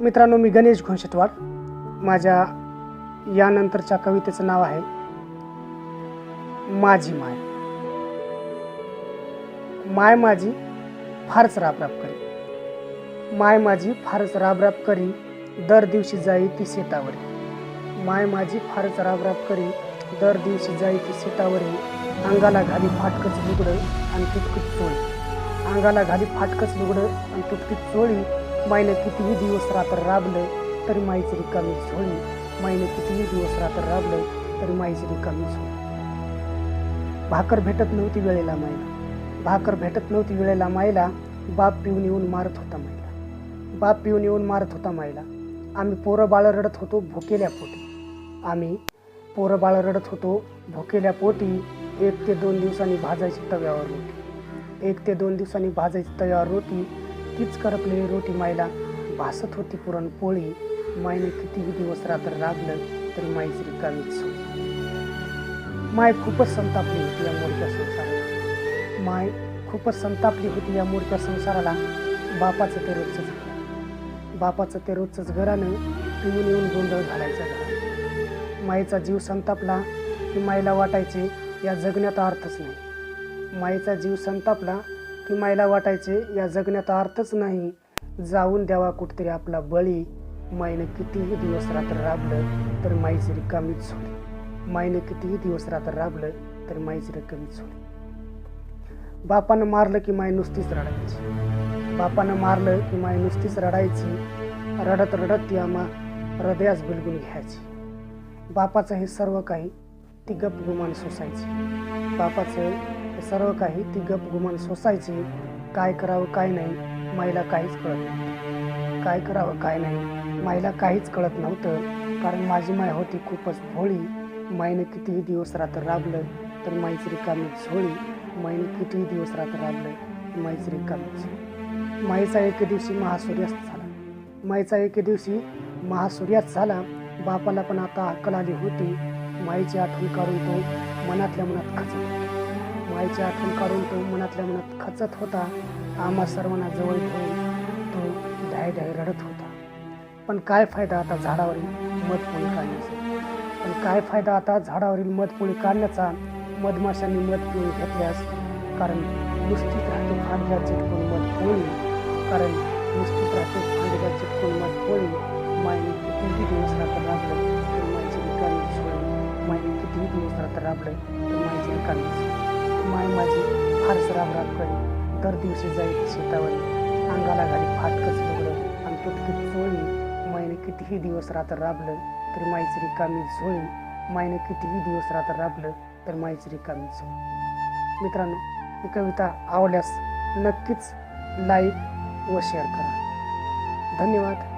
मित्रांनो मी गणेश घोषटवाड. माझ्या यानंतरच्या कवितेचं नाव आहे माझी माय. माय माझी फारच राबराब करी माय माझी फारच राबराब करी दर दिवशी जाई ती शेतावरी. माय माझी फारच राबराब करी दर दिवशी जाई ती शेतावरी. अंगाला घाली फाटकच लुगडं आणि तुटकीत चोळी. अंगाला घाली फाटकच लुगडं आणि तुटकीत चोळी. मायने कितीही दिवस रात्र राबलं तरी माईची रिकामी होईल माईने कितीही दिवस रात्र राबलं तरी माईची रिकामी होईल भाकर भेटत नव्हती वेळेला माईला. भाकर भेटत नव्हती वेळेला माईला. बाप पिऊन येऊन मारत होता माईला. बाप पिऊन येऊन मारत होता माईला. आम्ही पोरं बाळं रडत होतो भुकेल्या पोटी. आम्ही पोरं बाळं रडत होतो भुकेल्या पोटी. एक ते दोन दिवसांनी भाजायची तव्यावर रोटी. एक ते दोन दिवसांनी भाजायची तव्यावर रोटी. तीच करपलेली रोटी मायला भासत होती पुरणपोळी. मायने कितीही दिवस रात्र राबलं तरी माईची रिकामीच माय खूपच संतापली होती या मोठ्या संसाराला. माय खूपच संतापली होती या मोठ्या संसाराला. बापाचं ते रोजचंच बापाचं ते रोजचंच घरानं पिऊन येऊन गोंधळ घालायचं घरा माईचा जीव संतापला की माईला वाटायचे या जगण्यात अर्थच नाही. माईचा जीव संतापला की मायला वाटायचे या जगण्यात अर्थच नाही. जाऊन द्यावा कुठेतरी आपला बळी. माईनं कितीही दिवस रात्र राबलं तर माईची रिकामीच सोडली माईनं कितीही दिवस रात्र राबलं तर माईची रिकामीच सोडली बापानं मारलं की माय नुसतीच रडायची. बापानं मारलं की माय नुसतीच रडायची. रडत रडत ती आम्हा हृदयास बिलगून घ्यायची. बापाचं हे सर्व काही ती गप गुमान सोसायची. बापाचं सर्व काही ती गप गुमान सोसायची. काय करावं काय नाही माईला काहीच कळत नव्हतं. काय करावं काय नाही माईला काहीच कळत नव्हतं. कारण माझी माय होती खूपच भोळी. माईनं कितीही दिवस रात्र राबलं तर माईची रिकामी झोळी. माईने कितीही दिवस रात्र राबलं माईची रिकामी झोळी. माईचा एके दिवशी महासूर्यास्त झाला. माईचा एके दिवशी महासूर्यास्त झाला. बापाला पण आता अक्कल आली होती. माईची आठवण काढून तो मनातल्या मनात खचत होता. माईची आठवण काढून तो मनातल्या मनात खचत होता. आम्हा सर्वांना जवळ घेऊन तो ढाय ढाय रडत होता. पण काय फायदा आता झाडावरील मधपोळी काढण्याचा? पण काय फायदा आता झाडावरील मधपोळी काढण्याचा? मधमाशांनी मधपोळी घेतल्यास कारण नुसतीच राहते फांद्या चिटकून मधपोळी कारण नुसतीच राहते फांद्या चिटकून मधपोळी माईने कितीही दिवस राहते दिवस रात्र राबलं माय माझी फारच राब राब करी दर दिवशी जाईल शेतावरी. अंगाला घाली फाटकच लुगडं आणि तुटकीत चोळी मायने कितीही दिवस रात्र राबलं तर माईची रिकामी झोळी मायने कितीही दिवस रात्र राबलं तर माईची रिकामी झोळी मित्रांनो ही कविता आवडल्यास नक्कीच लाईक व शेअर करा. धन्यवाद.